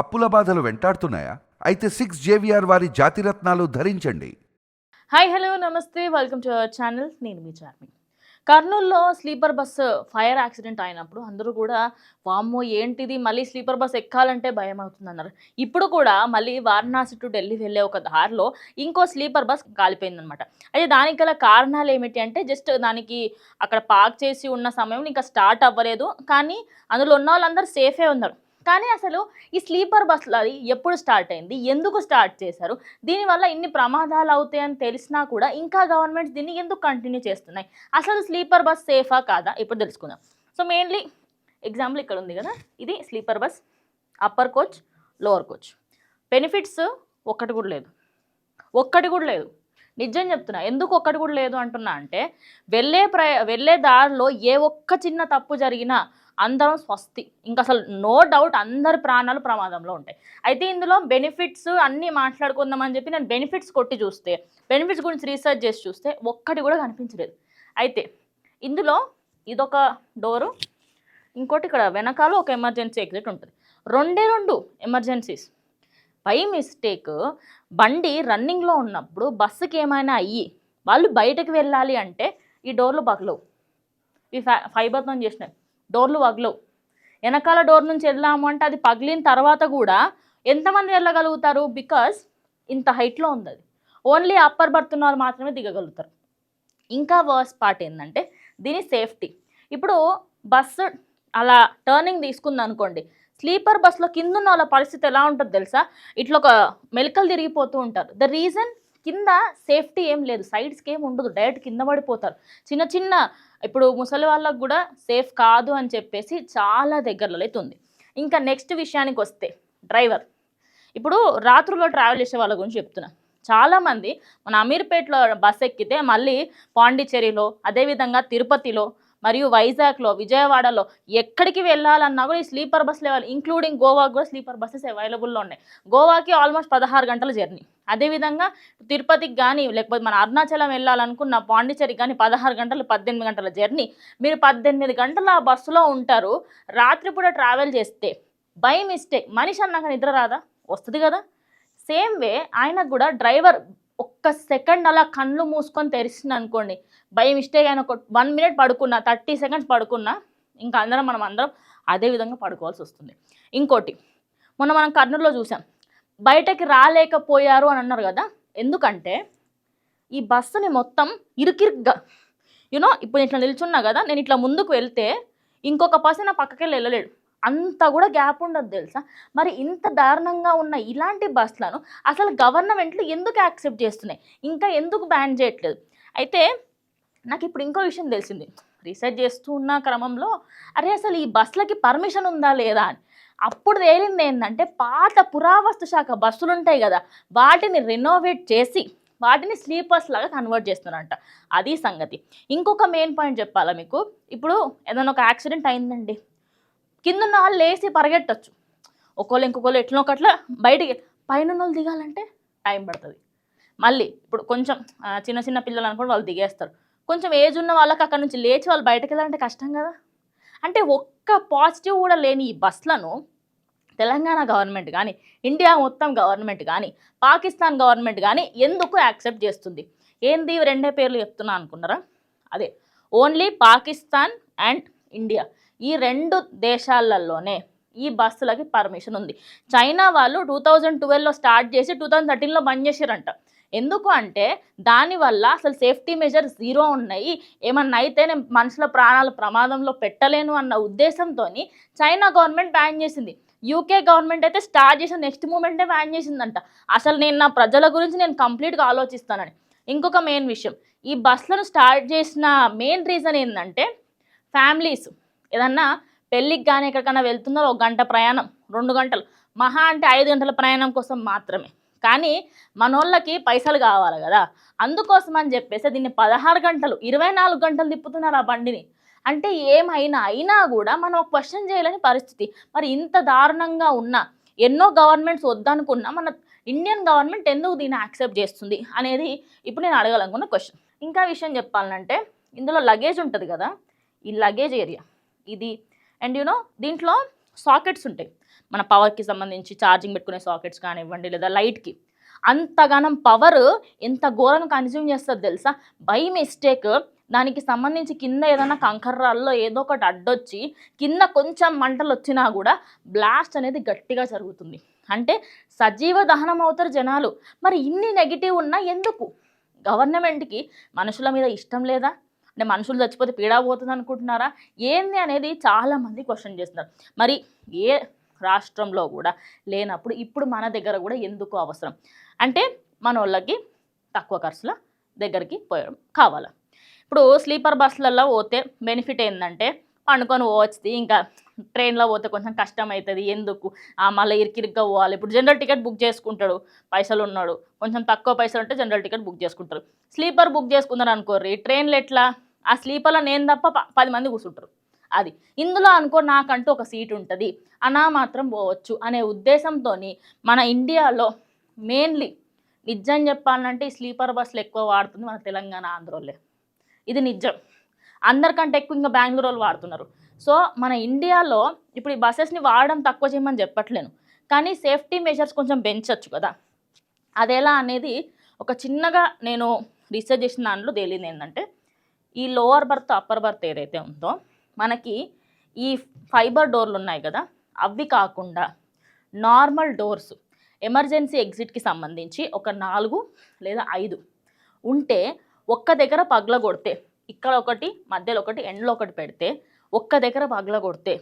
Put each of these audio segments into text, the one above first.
అప్పుల బాధలు వెంటాడుతున్నాయా? అయితే సిక్స్ జేవిఆర్ వారి జాతిరత్నాలు ధరించండి. హాయ్ హలో నమస్తే. వెల్కమ్ టు అవర్ ఛానల్ నేను మీ చార్మి. కర్నూలులో స్లీపర్ బస్సు ఫైర్ యాక్సిడెంట్ అయినప్పుడు అందరూ కూడా వామ్మో ఏంటిది? మళ్ళీ స్లీపర్ బస్ ఎక్కాలంటే భయం అవుతుంది అన్నారు. ఇప్పుడు కూడా మళ్ళీ వారణాసి టు ఢిల్లీ వెళ్ళే ఒక దారిలో ఇంకో స్లీపర్ బస్ కాలిపోయిందనమాట అయితే దానికి గల కారణాలు ఏమిటి అంటే జస్ట్ దానికి అక్కడ పార్క్ చేసి ఉన్న సమయం ఇంకా స్టార్ట్ అవ్వలేదు. కానీ అందులో ఉన్న వాళ్ళందరూ సేఫే ఉన్నారు. కానీ అసలు ఈ స్లీపర్ బస్సులు అది ఎప్పుడు స్టార్ట్ అయింది? ఎందుకు స్టార్ట్ చేశారు? దీనివల్ల ఇన్ని ప్రమాదాలు అవుతాయని తెలిసినా కూడా ఇంకా గవర్నమెంట్స్ దీన్ని ఎందుకు కంటిన్యూ చేస్తున్నాయి? అసలు స్లీపర్ బస్ సేఫా కాదా? ఇప్పుడు తెలుసుకుందాం. సో మెయిన్లీ ఎగ్జాంపుల్ ఇక్కడ ఉంది కదా? ఇది sleeper bus upper coach lower coach. Benefits ఒక్కటి కూడా లేదు. ఒక్కటి కూడా లేదు. నిజం చెప్తున్నా ఎందుకు ఒక్కటి కూడా లేదు అంటున్నా అంటే వెళ్ళే ప్ర వెళ్ళే దారిలో ఏ ఒక్క చిన్న తప్పు జరిగినా అందరం స్వస్తి. ఇంకా అసలు నో డౌట్ అందరి ప్రాణాలు ప్రమాదంలో ఉంటాయి. అయితే ఇందులో బెనిఫిట్స్ అన్నీ మాట్లాడుకుందామని చెప్పి నేను బెనిఫిట్స్ కొట్టి చూస్తే బెనిఫిట్స్ గురించి రీసెర్చ్ చేసి చూస్తే ఒక్కటి కూడా కనిపించలేదు. అయితే ఇందులో ఇదొక డోరు ఇంకోటి ఇక్కడ వెనకాల ఒక ఎమర్జెన్సీ ఎగ్జిట్ ఉంటుంది. రెండే రెండు ఎమర్జెన్సీస్ బై మిస్టేక్ బండి రన్నింగ్లో ఉన్నప్పుడు బస్సుకి ఏమైనా అయ్యి వాళ్ళు బయటకు వెళ్ళాలి అంటే ఈ డోర్లు పగలవు ఈ ఫైబర్తో చేసినాయి డోర్లు పగలవు వెనకాల డోర్ నుంచి వెళ్ళాము అంటే అది పగిలిన తర్వాత కూడా ఎంతమంది వెళ్ళగలుగుతారు? బికాస్ ఇంత హైట్లో ఉంది అది. ఓన్లీ అప్పర్ బర్త్ వాళ్ళు మాత్రమే దిగగలుగుతారు. ఇంకా వర్స్ పార్ట్ ఏంటంటే దీని సేఫ్టీ ఇప్పుడు బస్సు అలా టర్నింగ్ తీసుకుంది అనుకోండి స్లీపర్ బస్సులో కింద ఉన్న వాళ్ళ పరిస్థితి ఎలా ఉంటుందో తెలుసా? ఇట్లా ఒక మెలకలు తిరిగిపోతూ ఉంటారు. ద రీజన్ కింద సేఫ్టీ ఏం లేదు. సైడ్స్కి ఏం ఉండదు. డైరెక్ట్ కింద పడిపోతారు. చిన్న చిన్న ఇప్పుడు ముసలి వాళ్ళకు కూడా సేఫ్ కాదు అని చెప్పేసి చాలా దగ్గరలో అయితే ఉంది. ఇంకా నెక్స్ట్ విషయానికి వస్తే డ్రైవర్. ఇప్పుడు రాత్రుల్లో ట్రావెల్ చేసే వాళ్ళ గురించి చెప్తున్నా. చాలామంది మన అమీర్పేటలో బస్ ఎక్కితే మళ్ళీ పాండిచ్చేరిలో అదేవిధంగా తిరుపతిలో మరియు వైజాగ్లో విజయవాడలో ఎక్కడికి వెళ్ళాలన్నా కూడా ఈ స్లీపర్ బస్సులు ఇవ్వాలి ఇంక్లూడింగ్ గోవాకు కూడా స్లీపర్ బస్సెస్ అవైలబుల్లో ఉన్నాయి. గోవాకి ఆల్మోస్ట్ పదహారు గంటల జర్నీ. అదేవిధంగా తిరుపతికి కానీ లేకపోతే మన అరుణాచలం వెళ్ళాలనుకున్న పాండిచ్చేరికి కానీ పదహారు గంటలు పద్దెనిమిది గంటల జర్నీ. మీరు పద్దెనిమిది గంటల ఆ బస్సులో ఉంటారు. రాత్రిపూట ట్రావెల్ చేస్తే బై మిస్టేక్ మనిషి అన్నాక నిద్ర రాదా? వస్తుంది కదా. సేమ్ వే ఆయనకు కూడా డ్రైవర్ ఒక్క సెకండ్ అలా కళ్ళు మూసుకొని తెరిచింది అనుకోండి బై మిస్టేక్ అయిన ఒక వన్ మినిట్ పడుకున్నా థర్టీ సెకండ్స్ పడుకున్నా ఇంకా అందరం మనం అందరం అదే విధంగా పడుకోవాల్సి వస్తుంది. ఇంకోటి మొన్న మనం కర్నూలులో చూసాం బయటకి రాలేకపోయారు అని అన్నారు కదా ఎందుకంటే ఈ బస్సుని మొత్తం ఇరుకిరుగ్గా యూనో ఇప్పుడు ఇట్లా నిల్చున్నా కదా నేను ఇట్లా ముందుకు వెళ్తే ఇంకొక పర్సన్ నా పక్కకి వెళ్ళలేడు. అంత కూడా గ్యాప్ ఉండదు తెలుసా? మరి ఇంత దారుణంగా ఉన్న ఇలాంటి బస్సులను అసలు గవర్నమెంట్లు ఎందుకు యాక్సెప్ట్ చేస్తున్నాయి? ఇంకా ఎందుకు బ్యాన్ చేయట్లేదు? అయితే నాకు ఇప్పుడు ఇంకో విషయం తెలిసింది. రీసెర్చ్ చేస్తూ ఉన్న క్రమంలో అరే అసలు ఈ బస్సులకి పర్మిషన్ ఉందా లేదా అని. అప్పుడు తేలింది ఏంటంటే పాత పురావస్తు శాఖ బస్సులు ఉంటాయి కదా వాటిని రెనోవేట్ చేసి వాటిని స్లీపర్స్ లాగా కన్వర్ట్ చేస్తున్నారంట. అది సంగతి. ఇంకొక మెయిన్ పాయింట్ చెప్పాలా మీకు? ఇప్పుడు ఏదైనా ఒక యాక్సిడెంట్ అయిందండి. కింద ఉన్న వాళ్ళు లేచి పరిగెట్టచ్చు. ఒకళ్ళు ఇంకొకళ్ళు ఎట్లా ఒకట్లా బయటికి పైన వాళ్ళు దిగాలంటే టైం పడుతుంది. మళ్ళీ ఇప్పుడు కొంచెం చిన్న చిన్న పిల్లలు అనుకోండి వాళ్ళు దిగేస్తారు. కొంచెం ఏజ్ ఉన్న వాళ్ళకి అక్కడ నుంచి లేచి వాళ్ళు బయటకు వెళ్ళాలంటే కష్టం కదా. అంటే ఒక్క పాజిటివ్ కూడా లేని ఈ బస్సులను తెలంగాణ గవర్నమెంట్ కానీ ఇండియా మొత్తం గవర్నమెంట్ కానీ పాకిస్తాన్ గవర్నమెంట్ కానీ ఎందుకు యాక్సెప్ట్ చేస్తుంది? ఏంది రెండే పేర్లు చెప్తున్నా అనుకున్నారా? అదే ఓన్లీ పాకిస్తాన్ అండ్ ఇండియా. ఈ రెండు దేశాలలోనే ఈ బస్సులకి పర్మిషన్ ఉంది. చైనా వాళ్ళు టూ థౌజండ్ ట్వెల్వ్లో స్టార్ట్ చేసి టూ థౌజండ్ థర్టీన్లో బంద్ చేశారంట. ఎందుకు అంటే దానివల్ల అసలు సేఫ్టీ మెజర్స్ జీరో ఉన్నాయి. ఏమన్నా అయితే నేను మనుషుల ప్రాణాలు ప్రమాదంలో పెట్టలేను అన్న ఉద్దేశంతో చైనా గవర్నమెంట్ బ్యాన్ చేసింది. యూకే గవర్నమెంట్ అయితే స్టార్ట్ చేసిన నెక్స్ట్ మూమెంటే బ్యాన్ చేసిందంట. అసలు నేను నా ప్రజల గురించి నేను కంప్లీట్గా ఆలోచిస్తానని. ఇంకొక మెయిన్ విషయం. ఈ బస్సులను స్టార్ట్ చేసిన మెయిన్ రీజన్ ఏంటంటే ఫ్యామిలీస్ ఏదన్నా పెళ్ళికి కానీ ఎక్కడికైనా వెళ్తున్నారో ఒక గంట ప్రయాణం రెండు గంటలు. మహా అంటే ఐదు గంటల ప్రయాణం కోసం మాత్రమే. కానీ మనోళ్ళకి పైసలు కావాలి కదా. అందుకోసం అని చెప్పేసి దీన్ని పదహారు గంటలు ఇరవై నాలుగు గంటలు తిప్పుతున్నారు ఆ బండిని. అంటే ఏమైనా అయినా కూడా మనం ఒక క్వశ్చన్ చేయలేని పరిస్థితి. మరి ఇంత దారుణంగా ఉన్న ఎన్నో గవర్నమెంట్స్ వద్దనుకున్నా మన ఇండియన్ గవర్నమెంట్ ఎందుకు దీన్ని యాక్సెప్ట్ చేస్తుంది అనేది ఇప్పుడు నేను అడగాలనుకున్న క్వశ్చన్. ఇంకా విషయం చెప్పాలంటే ఇందులో లగేజ్ ఉంటుంది కదా. ఈ లగేజ్ ఏరియా. ఇది. అండ్ యూనో దీంట్లో సాకెట్స్ ఉంటాయి. మన పవర్కి సంబంధించి ఛార్జింగ్ పెట్టుకునే సాకెట్స్ కానివ్వండి లేదా లైట్కి అంతగానం పవర్ ఎంత ఘోరంగా కన్జ్యూమ్ చేస్తుంది తెలుసా? బై మిస్టేక్ దానికి సంబంధించి కింద ఏదైనా కంకర్రాల్లో ఏదో ఒకటి అడ్డొచ్చి కింద కొంచెం మంటలు వచ్చినా కూడా బ్లాస్ట్ అనేది గట్టిగా జరుగుతుంది. అంటే సజీవ దహనం అవుతారు జనాలు. మరి ఇన్ని నెగిటివ్ ఉన్నా ఎందుకు? గవర్నమెంట్కి మనుషుల మీద ఇష్టం లేదా? అంటే మనుషులు చచ్చిపోతే పీడా పోతుంది అనుకుంటున్నారా? ఏంది అనేది చాలామంది క్వశ్చన్ చేస్తున్నారు. మరి ఏ రాష్ట్రంలో కూడా లేనప్పుడు ఇప్పుడు మన దగ్గర కూడా ఎందుకు అవసరం? అంటే మన వాళ్ళకి తక్కువ ఖర్చుల దగ్గరికి పోయడం కావాలి? ఇప్పుడు స్లీపర్ బస్సులలో పోతే బెనిఫిట్ ఏంటంటే పండుకొని పోవచ్చు ఇంకా ట్రైన్లో పోతే కొంచెం కష్టం అవుతుంది ఎందుకు మళ్ళీ ఇరికిరిగ్గా పోవాలి. ఇప్పుడు జనరల్ టికెట్ బుక్ చేసుకుంటాడు పైసలు ఉన్నాడు. కొంచెం తక్కువ పైసలు ఉంటే జనరల్ టికెట్ బుక్ చేసుకుంటారు. స్లీపర్ బుక్ చేసుకున్నారు అనుకోర్రి ట్రైన్లు ఎట్లా? ఆ స్లీపర్లో నేను తప్ప ప- పది మంది కూర్చుంటారు. అది. ఇందులో అనుకో నాకంటూ ఒక సీట్ ఉంటుంది. అనా మాత్రం పోవచ్చు అనే ఉద్దేశంతో మన ఇండియాలో మెయిన్లీ నిజం చెప్పాలంటే ఈ స్లీపర్ బస్సులు ఎక్కువ వాడుతుంది మన తెలంగాణ ఆంధ్రోళ్ళే. ఇది నిజం. అందరికంటే ఎక్కువ ఇంకా బెంగళూరు వాళ్ళు వాడుతున్నారు. సో మన ఇండియాలో ఇప్పుడు ఈ బస్సెస్ని వాడడం తక్కువ చేయమని చెప్పట్లేను. కానీ సేఫ్టీ మెజర్స్ కొంచెం పెంచవచ్చు కదా. అదేలా అనేది ఒక చిన్నగా నేను రీసెర్చ్ చేసిన దాంట్లో తేలింది ఏంటంటే ఈ లోవర్ బర్త్ అప్పర్ బర్త్ ఏదైతే ఉందో మనకి ఈ ఫైబర్ డోర్లు ఉన్నాయి కదా అవి కాకుండా నార్మల్ డోర్స్ ఎమర్జెన్సీ ఎగ్జిట్కి సంబంధించి ఒక నాలుగు లేదా ఐదు ఉంటే ఒక్క దగ్గర పగల కొడితే ఇక్కడ ఒకటి మధ్యలో ఒకటి ఎండ్లో ఒకటి పెడితే ఒక్క దగ్గర పగల కొడితే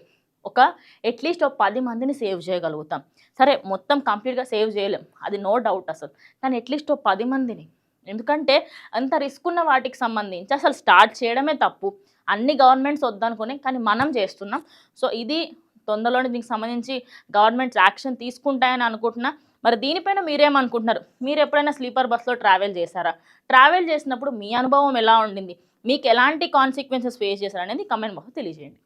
ఒక అట్లీస్ట్ ఒక పది మందిని సేవ్ చేయగలుగుతాం. సరే మొత్తం కంప్లీట్గా సేవ్ చేయలేం. అది నో డౌట్ అసలు. కానీ అట్లీస్ట్ ఒక పది మందిని ఎందుకంటే అంత రిస్క్ ఉన్న వాటికి సంబంధించి అసలు స్టార్ట్ చేయడమే తప్పు. అన్ని గవర్నమెంట్స్ వద్దనుకుని కానీ మనం చేస్తున్నాం. సో ఇది తొందరలోనే దీనికి సంబంధించి గవర్నమెంట్స్ యాక్షన్ తీసుకుంటాయని అనుకుంటున్నా. మరి దీనిపైన మీరేమనుకుంటున్నారు? మీరు ఎప్పుడైనా స్లీపర్ బస్లో ట్రావెల్ చేశారా? ట్రావెల్ చేసినప్పుడు మీ అనుభవం ఎలా ఉండింది? మీకు ఎలాంటి కాన్సిక్వెన్సెస్ ఫేస్ చేశారనేది కమెంట్ బాక్స్ తెలియజేయండి.